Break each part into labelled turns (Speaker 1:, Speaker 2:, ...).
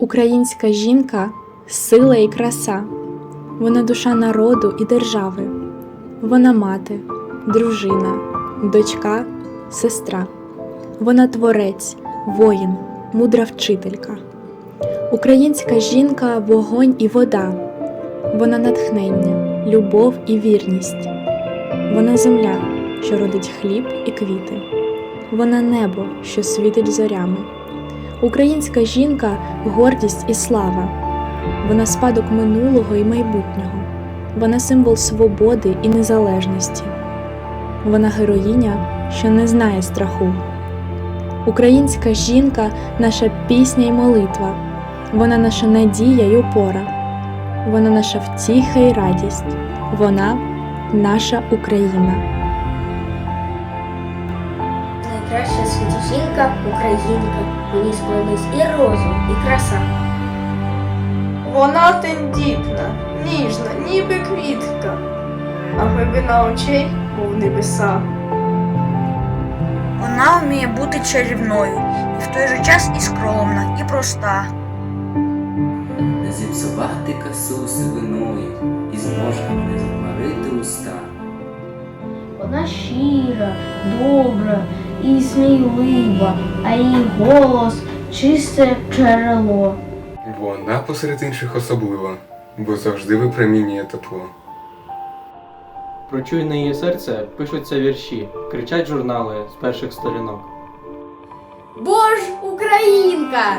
Speaker 1: Українська жінка сила і краса. Вона душа народу і держави. Вона мати, дружина, дочка, сестра. Вона творець, воїн, мудра вчителька. Українська жінка вогонь і вода. Вона натхнення, любов і вірність. Вона земля, що родить хліб і квіти. Вона небо, що світить зорями. Українська жінка гордість і слава. Вона спадок минулого і майбутнього. Вона символ свободи і незалежності. Вона героїня, що не знає страху. Українська жінка наша пісня і молитва. Вона наша надія й опора. Вона наша втіха і радість. Вона наша Україна.
Speaker 2: Найкраща в світі жінка українка. Мені сплелись і розум, і краса.
Speaker 3: Вона тендітна, ніжна, ніби квітка, а глибина очей, мов небеса.
Speaker 4: Вона вміє бути чарівною, і в той же час і скромна, і проста.
Speaker 5: не зіпсувати касу сивиною і зможе не замарити уста.
Speaker 6: Вона щира, добра і смілива, а її голос чисте джерело.
Speaker 7: Вона посеред інших особлива, бо завжди випромінює тепло.
Speaker 8: Про чуйне її серце пишуться вірші, кричать журнали з перших сторінок.
Speaker 9: Бо ж Українка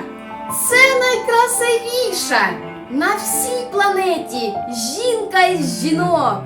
Speaker 9: це найкрасивіша на всій планеті жінка із жінок.